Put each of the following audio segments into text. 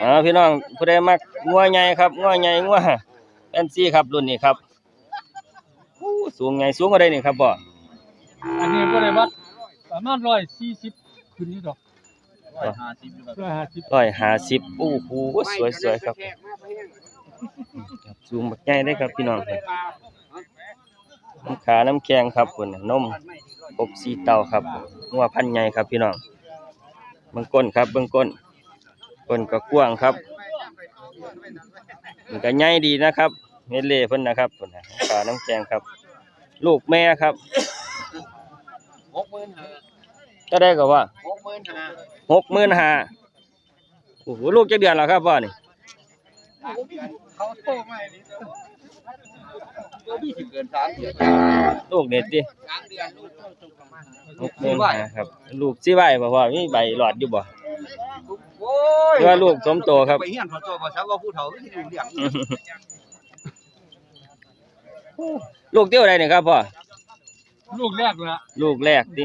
อ๋อพี่น้องผู้ใดมักงัวใหญ่ครับงัวใหญ่งัวแอนซี่ครับรุ่นนี้ครับอู้สูงใหญ่สูงกว่าใดนี่ครับบ่อันนี้ก็ได้วัดประมาณร้อยสี่สิบขึ้นนี่ดอกร้อยห้าสิบร้อยห้าสิบโอ้โหสวยสวยๆครับครับสูงบักใหญ่ได้ครับพี่น้องครับน้ำขาน้ำแข็งครับคุณนมอบสีเตาครับงัวพันธุ์ใหญ่ครับพี่น้องเบื้องก้นครับเบื้องก้น ก้นก็กว้างครับมันก็ใหญ่ดีนะครับเม็ดเล่เพิ่นนะครับพุ่นน้ำขาน้ำแข็งครับ ลูกแม่ครับหกหมื่นห้าก็ได้ก็ว่าหกหมื่นห้าหกหมื่นห้าโอ้โหลูกจะเดือนแล้วครับพ่อนี่เขาโตมาอีกตัวพี่สิเกินสามเดือนลูกเด็ดดิสามเดือนลูกโตประมาณหกหมื่นห้าครับ ลูกสิไหวบ่พ่อมีใบหลอดอยู่บ่ โอ้ยหรือว่าลูกสมโตครับ ไปเฮียนพอโตภาษาว่าผู้เฒ่าที่ดูเรื่องลูกเตี้ยวใดนี่ครับพ่อ ลูกแรกละลูกแรกดิ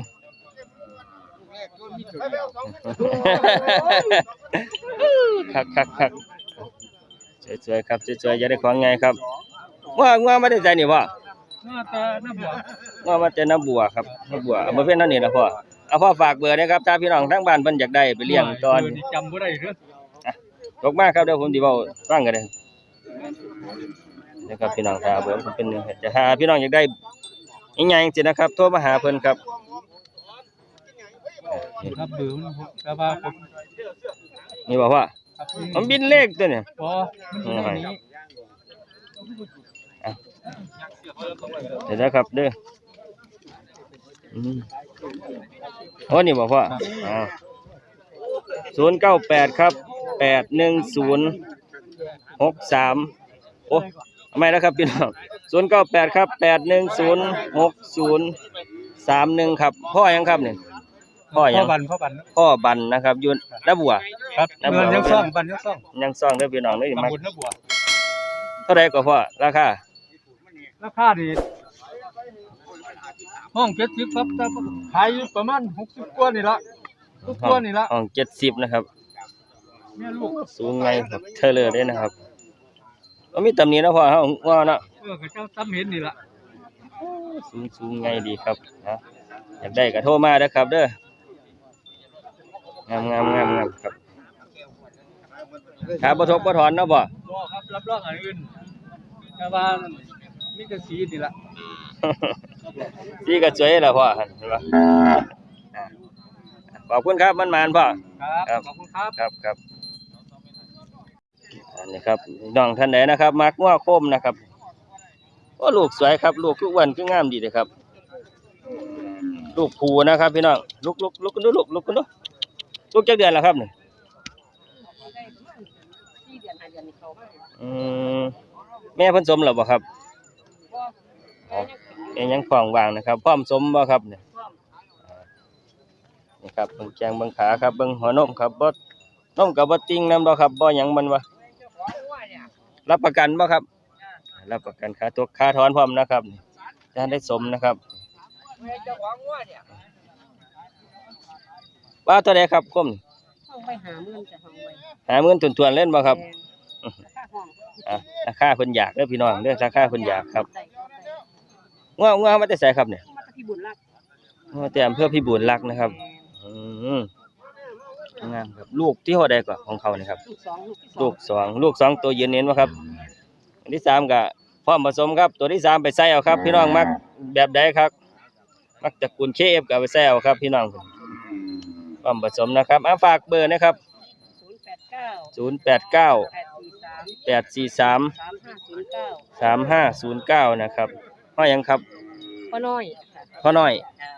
คักคักคักสวยๆครับสวยๆอย่าได้ของไงครับว่าว่าไม่ได้ใจนี่พ่อหน้าตาหน้าบัวว่ามาแต่น้ำบัวครับน้ำบัวอำเภอเพ็ญนั่นนี่นะพ่อ เอาพ่อฝากเบอร์นะครับถ้าพี่น้องทั้งบ้านเพิ่นอยากได้ไปเลี้ยงตอนเดี๋ยวจำบ่ได้เด้อตกมากครับเดี๋ยวผมสิเว้าฟังกันเลยนะครับพี่น้องถ้าเบอร์ผมเป็นจะหาพี่น้องอยากได้ยังไงสินะครับโทรมาหาเพิ่นครับครับเบอร์มันครับแต่ว่าผมนี่บอกว่าครับมันบินเลขตัวเนี่ยพอมันอยู่ในนี้เดี๋ยวนะครับเด้ออืม โอ้นี่บอกว่าอ้าวศูนย์เก้าแปดครับแปดหนึ่งศูนย์หกสามโอ้ทำไมนะครับพี่น้องศูนย์เก้าแปดครับแปดหนึ่งศูนย์หกศูนย์สามหนึ่งครับ พ่อยังครับเนี่ยพ่อยัพ่องบันพ่อบันพ่อบันนะครับอยุนระบัวครับน้ำบัเงิวนยังซ่องบันยังซ่องยังซ่องเด้อพี่น้องเด้อมาตำบลน้าบัวเท่าไรก็พ่อราคาราคาดี ห้องเจ็ดสิบครับแต่ขายอยู่ประมาณหกสิบกว่านี่ละทุกตัวนี่ละห้องเจ็ดสิบนะครับ แม่ลูกสูงไงครับเทเลอร์ได้นะครับก็มีตำหนินะพ่อเฮาว่าเนาะเออก็เจ้าซ้ำเห็นนี่ละสูงสูงไงดีครับนะอยากได้ก็โทรมาเด้อครับเด้องามงามงามงามครับขาบ่ทบบ่ถอนเนาะบ่รอครับรับรองอันอื่นแต่ว่า มีแต่สีนี่ละสีก็สวยแล้วพ่อเห็นบ่อ่าขอบคุณครับมันมานพ่อครับขอบคุณครับครับครับอันนี้ครับน้องท่านใดนะครับ มักง้อโคมนะครับโอ้ลูกสวยครับ ลูกคืออ้วนคืองามดีเลยครับ ลูกผูนะครับพี่น้องลูกลูกลูกกันดูลูกลูกกันดูลูกจักเดือนแล้วครับนี่อืมแม่เพิ่นสมแล้วบ่ครับ อ๋อแม่ยังฟองวางนะครับพร้อมสมบ่ครับเนี่ยอ่านี่ครับเบิ่งแจงเบิ่งขาครับเบิ่งหัวนมครับบ่นมกับบ่ติงนำบ่ครับบ่หยังมันวะรับประกันบ่ครับ รับประกันค่าตัวค่าถอนพร้อมนะครับนี่จะได้สมนะครับเจ้าของงัวเนี่ยว่าตัวใดครับคมห้องไปหาเมื่อนจะห้องไปหาเงินตุนๆเล่นบ่ครับค่าห้องอะราคาเพิ่นอยากเด้อพี่น้องเด้อราคาเพิ่นอยากครับได้ก็ได้ ง้อง้อมาแต่ไสครับเนี่ยมาตะพี่บุญรักง้อแต่อำเภอพิบูลรักษ์นะครับ อืมงามครับลูกที่เท่าใดกว่าของเขานี่ครับ ลูกสองลูกที่สองลูกสองลูกสองตัวยืนเน้นวะครับ อันที่สามก็พร้อมผสมครับ ตัวที่สามไปใส่เอาครับ พี่น้องมักแบบใดครับ มักตระกูลเคเอฟก็ไปใส่เอาครับ พี่น้องพร้อมผสมนะครับอะฝากเบอร์นะครับศูนย์แปดเก้าศูนย์แปดเก้าแปดสี่สามแปดสี่สามสามห้าศูนย์เก้าสามห้าศูนย์เก้านะครับ พ่อยังครับพ่อน้อยค่ะพ่อน้อย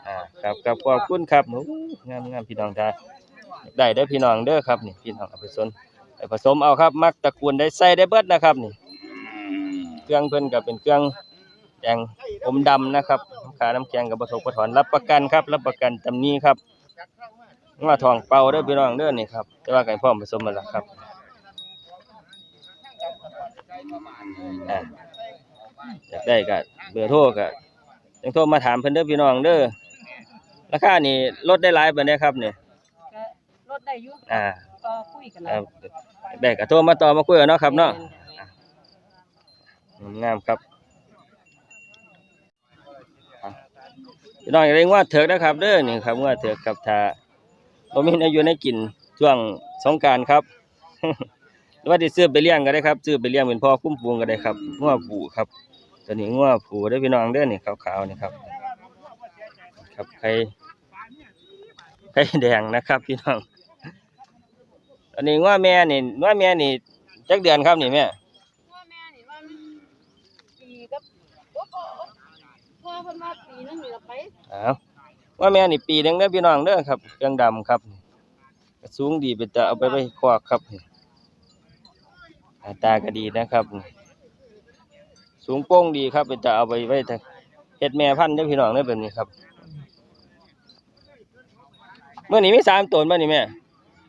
อ่าครับครับขอบคุณครับโอ้งามงามพี่น้องจ้าได้เด้อพี่น้องเด้อครับนี่พี่น้องเอาไปสนไปผสมเอาครับ มักตระกูลได้ใส่ได้เบิดนะครับนี่ เครื่องเพิ่นก็เป็นเครื่องแดงอมดำนะครับขาน้ำแข็งกับผสมกระถอนรับประกันครับ รับประกันตำนี้ครับว่าทองเป่าเด้อพี่น้องเด้อนี่ครับแต่ว่าไก่พร้อมผสมมาแล้วครับอ่า อยากได้ก็เบอร์โทรก็ยังโทรมาถามเพิ่นเด้อพี่น้องเด้อราคานี่ลดได้หลายปานใดครับเนี่ยก็ลดได้อยู่อ่าต่อคุยกันครับได้ก็โทรมาต่อมาคุยกันเนาะครับเนาะงามๆครับอะพี่น้องอย่าได้ว่าเถิกนะครับ เด้อนี่ครับว่าเถิกครับถ้าบ่มีอายุในกินช่วงสงกรารครับ หรือว่าที่ซื้อไปเลี้ยงก็ได้ครับซื้อไปเลี้ยงเป็นพ่อคุ้มปูงก็ได้ครับงัวผูครับ ตัวนี้งัวผูได้อพี่น้องเด้อนี่ขาวๆนี่ครับ ครับไข่ไข่แดงนะครับพี่น้องอันนี้งัวแม่นี่งัวแม่นี่จักเดือนครับนี่แม่พ่อแม่นี่ว่ามันปีกับโอ้โหพ่อเพิ่นว่าปีนึงนี่ละไปอ้าวงัวแม่นี่ปีหนึงเด้อพี่น้องเด้อครับเครื่องดำครับก็สูงดีเป็นตาเอาไปไว้คอกครับหน้าตาก็ดีนะครับ สูงโป้งดีครับเป็นตาเอาไปไว้ทางเฮ็ดแม่พันธุ์เด้อพี่น้องเด้อแบบนี้ครับเมื่อนี้มีสามตัวบ่นี่แม่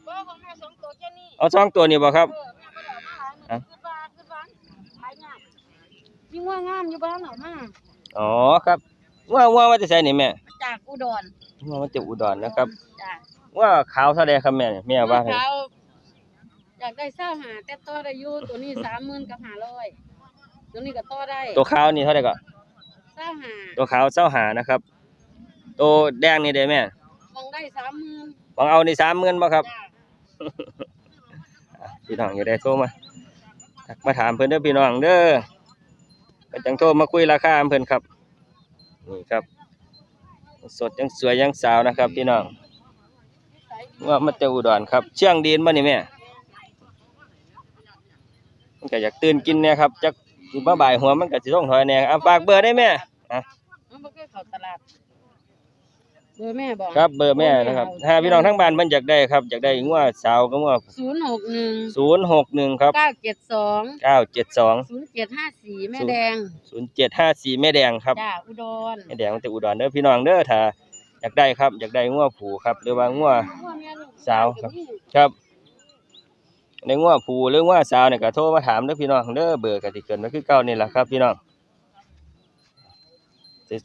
บ่ของแม่สองตัวแค่นี้เอาสองตัวนี่บ่ครับเออแม่ก็เอามาหลายมื้อคือว่าคือว่าขายงามยิ่งว่างามอยู่บ้านเอามาอ๋อครับว่าว่าว่าจะใส่นี่แม่จากอุดรว่ามันจะอุดรนะครับจ้ะว่าขาวเท่าใดครับแม่เนี่ยแม่ว่าให้เขาอยากได้เศร้าหาแต่ต่อได้อยู่ตัวนี้30,000กับ500 ตัวนี้ก็ต่อได้ตัวขาวนี่เท่าใดก็เศร้าหาตัวขาวเจ้าหานะครับ ตัวแดงนี่ได้แม่มองได้30,000บางเอานี่สามหมื่นบ่ครับจ้ะอะพี่น้องอย่าได้โทรมาทักมาถามเพิ่นเด้อพี่น้องเด้อก็จังโทรมาคุยราคาเพิ่นครับนี่ครับ สดยังสวยยังสาวนะครับ พี่น้องว่ามาเจออุดรครับ เชียงดีนบ่นี่แม่มันก็อยากตื่นกินเนี่ยครับจัก สิมาบ่ายหัวมันก็สิต้องถอยแหน่อะฝากเบอร์ได้แม่อะมันบ่เคยเข้าตลาดเบอร์แม่บอกครับเบอร์แม่นะครับถ้าพี่น้องทั้งบ้านมันอยากได้ครับอยากได้งัวสาวก็งัวศูนย์หกหนึ่งศูนย์หกหนึ่งครับเก้าเจ็ดสองเก้าเจ็ดสองศูนย์เจ็ดห้าสี่แม่แดงศูนย์เจ็ดห้าสี่แม่แดงครับจ้าอุดรแม่แดงมันจะอุดรเด้อพี่น้องเด้อถ้าอยากได้ครับอยากได้งัวผูครับหรือว่างัวสาวครับครับ ในง้อผูหรือง้อสาวเนี่ยก็โทรมาถามเด้อพี่น้องเด้อเบอร์กติเกินมาคือเก่านี่แหละครับ พี่น้อง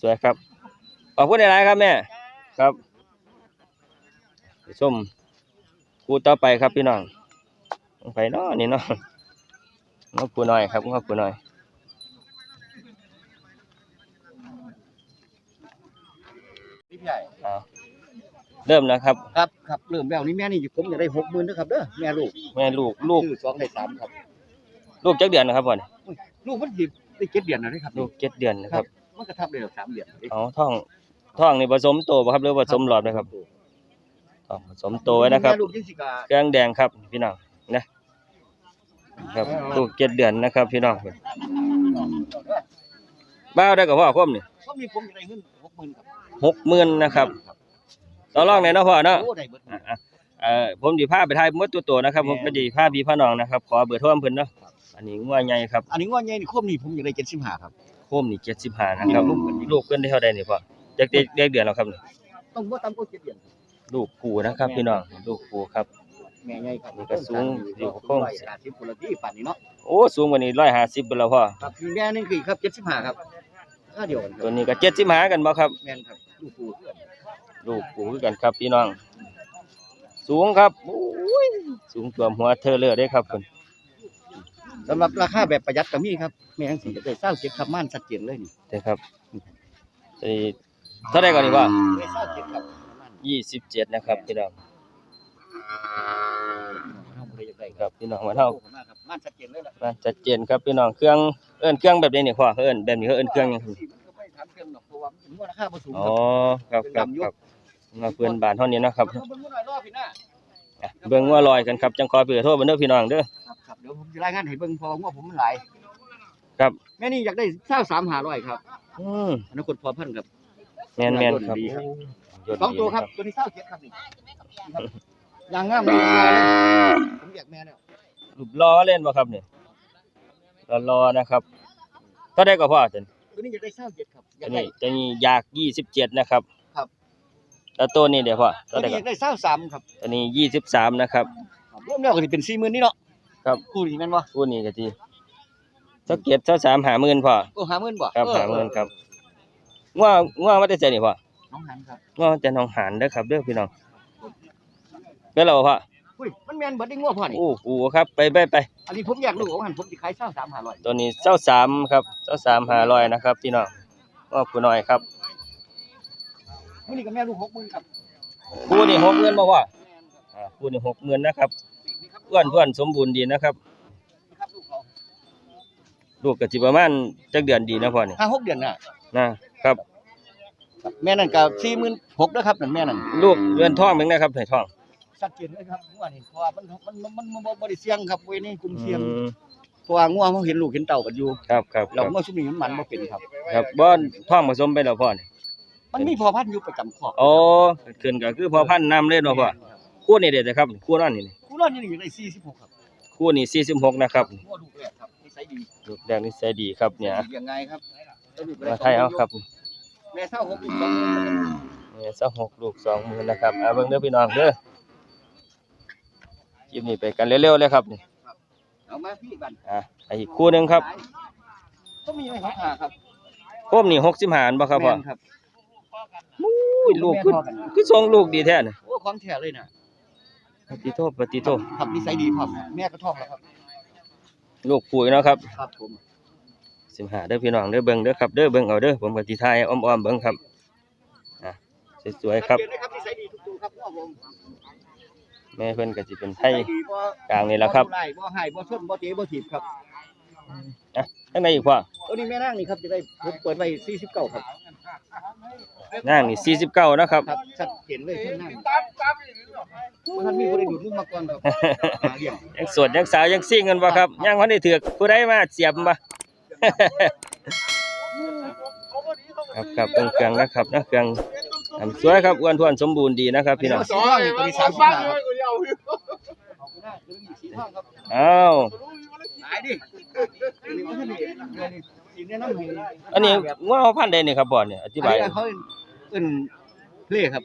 สวยๆครับขอบคุณหลายๆครับแม่ครับส้มคูต่อไปครับพี่น้องไปเนาะนี่เนาะงอผูน้อยครับงอผูน้อย นี่พี่ใหญ่ เอา เริ่มแล้วครับ ครับครับเริ่มแล้วนี่แม่นี่ผมอยากได้หกหมื่นนะครับเด้อแม่ลูกแม่ลูกลูกซื้อสองได้สามครับ ลูกจักเดือนนะครับพ่อนี่ลูกมันสิได้เจ็ดเดือนแล้วนะครับลูกเจ็ดเดือนนะครับมันก็ทับได้สามเดือนเอาท่องท่องนี่ผสมโตบ่ครับหรือผสมหลอดนะครับท่องผสมโตไว้นะครับแม่ลูกยิ่งสิกาเครื่องแดงครับพี่น้องนะครับลูกเจ็ดเดือนนะครับ พี่น้องบ้าวได้กับพ่อคมนี่ก็มีผมอยากได้เงินหกหมื่นครับหกหมื่นนะครับ ต่อรองไหนอยเนาะพ่อเนาะ โอ้ได้เบิดอะอะเอ่อผมดีพาไปทายมดตัวโตนะครับ ผมก็ดีพาพี่พาน้องนะครับ ขอเบอร์โทรเพิ่นเนาะอันนี้งัวใหญ่ครับอันนี้งอนใหญ่นี่ควบนี่ผมอยากได้เจ็ดสิบห้าครับ โคมนี่เจ็ดสิบห้านะครับ ลูกเพิ่นลูกเพิ่นได้เท่าใดนี่พ่อจักเด็กเด็กเดือนแล้วครับนี่ต้องบ่ต่ำกว่าเจ็ดเดือนลูกกูนะครับ พี่น้องลูกกูครับ แม่ใหญ่ครับนี่ก็สูงอยู่คโค้งห้าสิบคนละที่ป่านนี้เนาะโอ้สูงกว่านี้ร้อยห้าสิบเป็นแล้วพ่อครับมีแม่นึงคือครับเจ็ดสิบห้าครับค่าเดียวกันคตัรัวบนี้ก็เจ็ดสิบห้ากันบ่ครับแม่นครับลูกปูเพื่อน ลูกกูคือกันครับพี่น้อง สูงครับโอ้ยสูงตัวหัวเธอเลอได้ครับคุณสำหรับราคาแบบประหยัดก็มีครับแม่งสิจะได้เศร้าเจ็ดครับม่านชัดเจนเลยนี่เด้ครับตัวนี้เท่าไหรก่อนดีว่าได้เศร้าเจ็ดครับม่านยี่สิบเจ็ดนะครับพี่น้องเฮาบ่ได้อยากได้ครับพี่น้องมาเท่าขอบคุณมากครับม่านชัดเจนเลยล่ะมาชัดเจนครับพี่น้องเครื่องเอิ้นเครื่องแบบนี้นี่พ่อเอิ้นแบบนี้เขาเอิ้นเครื่องหยังครับมันก็ไม่ถามเครื่องหรอกเพราะว่ามันถึงว่าราคาบ่สูงอ๋อครับครับครับ มาเพื่อนบ้านเท่านี้นะครับครับเบิ่งหน่อยรอบพี่หน้าอะเบิ่งว่าลอยกันครับจังขอเผื่อโทษเบิ่งเด้อพี่น้องเด้อครับครับเดี๋ยวผมจะรายงานให้เบิ่งเพอว่าผมมันหลายครับแม่นี่อยากได้เศร้าสามหาร้อยครับอืมอนาคตพอพันครับแม่นแม่นครับดีครับยอดสองดีตัวครับนะตัวนี้เศร้าเจ็ดครับนี่ครับอย่างงามเลยผมอยากแม่แล้วรูปล้อเล่นบ่ครับเนี่ยรอๆนะครับเท่าได้ก็พอจันตัวนี้อยากได้เศร้าเจ็ดครับอตัยาวกได้นี้ตัวนี้อยากยี่สิบเจ็ดนะครับครับ แล้วตัวนี้เดี๋ยวพ่อตัเท่าวได้นี้อก็ยากได้เศร้าสามครับตัวนี้ยี่สิบสามนะครับครับ รวมแล้วก็สิเป็นสี่หมื่นนี่เนาะครับ คู่นี้แม่นบ่คู่นี้ก็ทีสักเกียรสักสามหาหมื่นพ่อโอ้ห้าหมื่นบ่ครับเออหาหมื่นครับง่วงง่วงมาแต่ใจนี่พ่อน้องหันครับง่วงแต่น้องหานเด้อครับเด้อพี่น้องเป็นเราพ่อคอุ้ยมันแม่นเบิดได้งัวพ่อนี่โอ้โหครับไปไปไปอันนี้ผมอยากรู้ว่าหันผมสิขายเช่าสามห้าร้อยตัวนี้เจ้าสามครับเจ้าสามหาร้อยนะครับพี่น้องว่าผู้น้อยครับ มื้อนี้ก็แม่ลูกหกหมื่นครับคู่นี่หกเงินบ่พ่ออ่าคู่นี่หกเงินนะครับอ้วนท้วนสมบูรณ์ดีนะครับครับลูกเขาลูกก็สิประมาณจักเดือนดีนะพ่อนี่ห้าหกเดือนน่ะนะครับแม่นั่นก็สี่หมื่นหกนะครับนั่นแม่นั่นลูกเรือนท้องเป็นไงครับในท้องชัดเจนเลยครับงัวนี่เพราะว่ามันมันมันมันมันบ่บ่ได้เสี่ยงครับเว้ยนี่กลุ่มเสี่ยงอืมเพราะว่างัวเขาเห็นลูกเห็นเต่ากันอยู่ครับครับคแล้รัวบงัวซุมนี้มันมันบ่เป็นครับครับบ่ท้องผสมไปแล้วพ่อนี่ มันมีพอพันธุ์อยู่ประจำครอบอ๋อขึ้นก็คือพอพันธุ์นำเลยเนาะพ่อคู่นี่เด็ดนะครับคู่นั่นนี่กูรอดนี่อยู่ใน46ครับคู่นี่46นะครับงัวลูกแรกครับนิสัยดีลูกแรกนิสัยดีครับเนี่ยยังไงครับมาไทยเอาครับแม่เท่าหกลูกสองหมื่นเนี่ยสักหกลูกสองหมื่นนะครับเอาเบิ่งเด้อพี่น้องเด้อคลิปนี้ไปกันเร็วๆเลยครับนี่เอามาพี่บันอะอีกคู่หนึงครับก็มีไว้หกหาครับโคมนี่60หารบ่ครับพ่อแม่นครับอุ้ยลูกคือคือทรงลูกดีแท้น่ะโอ้ของแท้เลยน่ะปฏิโทษปฏิโทษครับนิสัยดีครับแม่ก็ท้องแล้วครับ ลูกปุ๋ยเนาะครับ ครับผมสิบหาเด้อพี่น้องเด้อเบิ่งเด้อครับเด้อเบิ่งเอาเด้อผมก็สิถ่ายอ้อมๆเบิ่งครับอะสวยๆครับเรียนได้ครับนิสัยดีทุกตัวครับพ่อผมแม่เพิ่นก็สิเป็นไทนิยสัยดีบ่กลางนี่แหละครับบ่ไล่บ่ให้บ่ชนบ่เตะบ่ถีบครับข้างในอีกพ่อตัวนี้แม่นางนี่ครับจะได้ผมเปิดไว้49ครับ นางนี่49นะครับ ครับชัดเจนเลยเพิ่นนั่งบ่ทันมีผู้ใดดูดมือมาก่อนครับหาเลี้ยงยังโสดยังสาวยังซิ่งกันบ่ครับยังบ่ได้ถือกผู้ใดมาเสียบบ่ ครับครับเบิ่งเครื่องนะครับนะเครื่องทำสวยครับอ้วนท้วนสมบูรณ์ดีนะครับพี่น้องสีทองนี่ตัวนี้35ครับสีทองครับอ้าวหายดิ ตัวนี้บ่ทันได้เดี๋ยวนี้สิแนะนำให้อันนี้งัวเอาพันธุ์ใดนี่ครับบ่เนี่ยอธิบาย อันนี้เขาเอิ้นเล่ครับ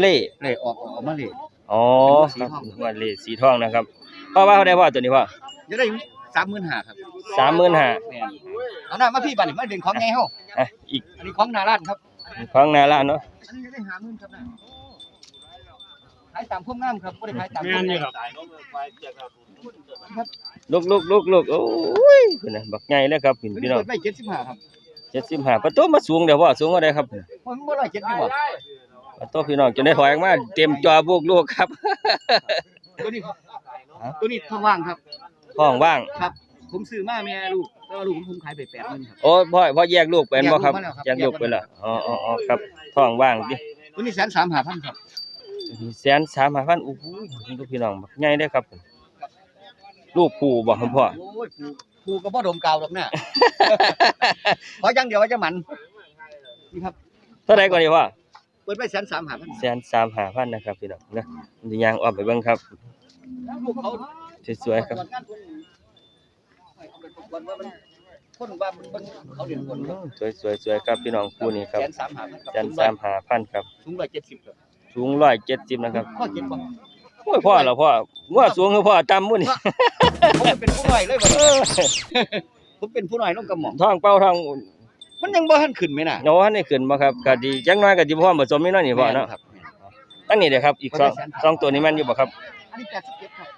เล่เล่ออกออกมาเล่ อ๋อสีครับทองว่าเล่สีทองนะครับพ่อว่าเขาได้พ่อตัวนี้พ่อจะได้35,000ครับ35,000แม่นเอาหน้ามาพี่บัดนี้มาเด่นของไงเฮาอะอีกอันนี้ของหน้าร้านครับของหน้าร้านเนาะอันนี้จะได้50,000ครับนะขายตามพวกงามครับบ่ได้ขายตามพวกงามครับ ลุกลุกลุกลุกโอ้ยเพิ่นน่ะบักใหญ่เลยครับพี่ตัวพี่นี้น้องเปิดไว้75ครับ75ประตูมาสูงเดี๋ยวพ่อสูงกว่าใดครับมันบ่ร้อยเจ็ดอยู่บ่ประตูพี่น้องจนได้ถอยออกมาเต็มจอพวกลูกครับ ตัวนี้ครับตัวนี้ท้องว่างครับห้องว่างครับ ผมซื้อมาแม่ลูกแล้วลูกผมขายไป80,000ครับโอ้พ่อพ่อแยกลูกเป็นบ่ครับแยแยกกลูลูกกมาไปแล้แล้ววครับอ๋ออ๋ออ๋อครับท้องว่างดิตัวนี้135,000ครับแสนสามห้าพันโอ้โหลูกพี่น้องบักใหญ่เด้อครับ ลูกปู่บ่ครับพ่อ โอ้ยผูผูก็บ่ดมกาวหรอกน่ะขออย่างเดียวว่าจะหมันนี่ครับเท่าไหร่ก่อนดีพ่อเปิดไว้135,000แสนสามห้าพันนะครับพี่น้องนะมันสิย่างออกไปเบิ่งครับ ลูกเขาสวยๆครับตรวจงานคนว่ามันคนว่ามันมันเขาเรียนคนครับสวยสวยสวยครับพี่น้องคู่นี้ครับแสนสามหาครับแสนสามห้าพันครับสูงร้อยเจ็ดสิบครับสูงร้อยเจ็ดสิบนะครับพ่อเจ็ดบ่ โอ้ยพ่อเหรอพ่อว่าสูงคือพ่อต่ำมุ่นนี่ผมเป็นผู้น้อยเลยบ่ผมเป็นผู้น้อยน้องกระหม่อมท้องเป้าท้องมันยังบ่ทันขึ้นไหมน่ะโน้นนี่ขึ้นบ่ครับก็ดีจังน้อยก็สิพ่อผสมนี่เนาะนี่พ่อเนาะครับตั้งนี่เด้อครับ อีกสองสองตัวนี้มันอยู่บ่ครับอันนี้87ครับ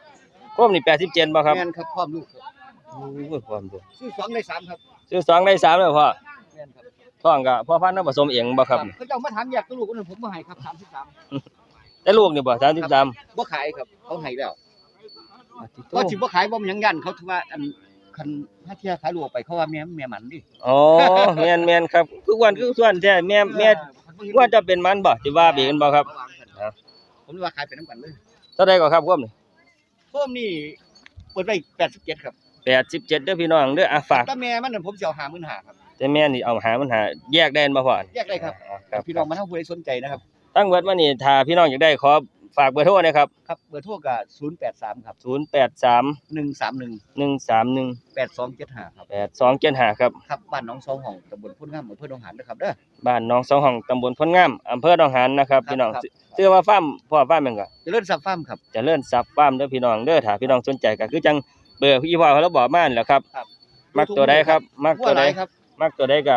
โคมนี่87บ่ครับแม่นครับพร้อมลูกครับโอ้ยความตัวซื้อสองได้สามครับซื้อสองได้สามแล้วพ่อแม่นครับท้องก็พ่อพันธุ์เนาะผสมเองบ่ครับเขาเจ้ามาถามอยากตัวลูกคนนั้นผมบ่ให้ครับ33 แต่ลูกนี่บ่33บ่ขายครับ เขาให้แล้วก็สิบ่ขายบ่มีหยังยันเขาถือว่าอันคันถ้าเที่ยขายลูกออกไปเขาว่าแม่แม่มันดิอ๋อแม่นแม่นครับคือวันคือส่วนแท้แม่แม่ว่าจะเป็นมันบ่สิว่าเบกันบ่ครับผมเลยว่าขายเป็นน้ำกันเลยเท่าใดก็ครับควมนี่เพิ่มนี่เปิดไป87ครับ87เด้อพี่น้องเด้ออะฝากถ้าแม่มันนั่นผมสิเอา55,000ครับแต่แม่นี่เอาหามันหาแยกได้บ่พ่อแยกได้ครับอ๋อครับพี่น้องมาทั้งผู้ใดสนใจนะครับ ตั้งเบิดมานี่ถ้าพี่น้องอยากได้ขอฝากเบอร์โทรนะครับครับเบอร์โทรก็083ครับ083 131 131 8275ครับ8275ครับครับบ้านหน้องสองห้องตำบลพุ่นงามอำเภอหนองหานนะครับเด้อ บ้านหนองสองห้องตำบลพลงามอำเภอหนองหานนะครับ ครับพี่น้องครับ ชื่อว่าฟาร์มพ่อฟาร์มหยังก็เจริญทรัพย์ฟาร์มครับ เจริญทรัพย์ฟาร์มเด้อพี่น้องเด้อถ้าพี่น้องสนใจก็คือจังเบอร์พี่พ่อเขาเราบอกมานั่นแหละครับครับ มักตัวใดครับมักหัวตัวหใดลายครับ มักตัวใดก็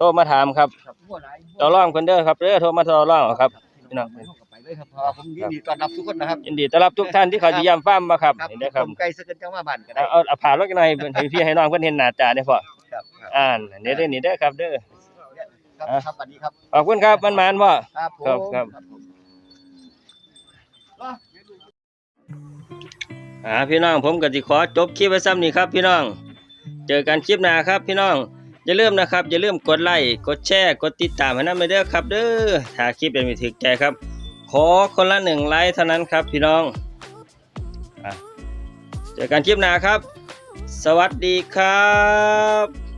โทรมาถามครับครับหัวหลายต่อรองคนเด้อครับเด้อโทรมาต่อรองเอาครับ พี่น้อง ไปเลยเลยครับเพราะว่าผมยินดีต้อนรับทุกคนนะครับ ยินดีต้อนรับทุกท่านที่เขาจะย่ำฟ้าร์มมาครับครับนี่นะครับผมไกลสักกันจังว่าบ้านก็ได้เอาเอาเอาผ่ารถกันหน่อยเพิ่นให้พี่ให้น้องเพิ่นเห็นหน้าตาได้พอครับครับอ่านนี่เด้อนี่เด้อครับเด้อครับอะครับสวัสดีครับขอบคุณครับมันมานบ่ครับผมครับครับ ผม อ่าพี่น้องผมก็สิขอจบคลิปไว้ซ้ำนี้ครับ พี่น้อง เจอกันคลิปหน้าครับ พี่น้อง อย่าลืมนะครับ อย่าลืมกดไลค์กดแชร์กดติดตามให้นำไปเด้อครับ เด้อถ้าคลิปเป็นมีถึกใจครับ ขอคนละหนึ่งไลค์เท่านั้นครับพี่น้องเจอกันคลิปหน้าครับ สวัสดีครับ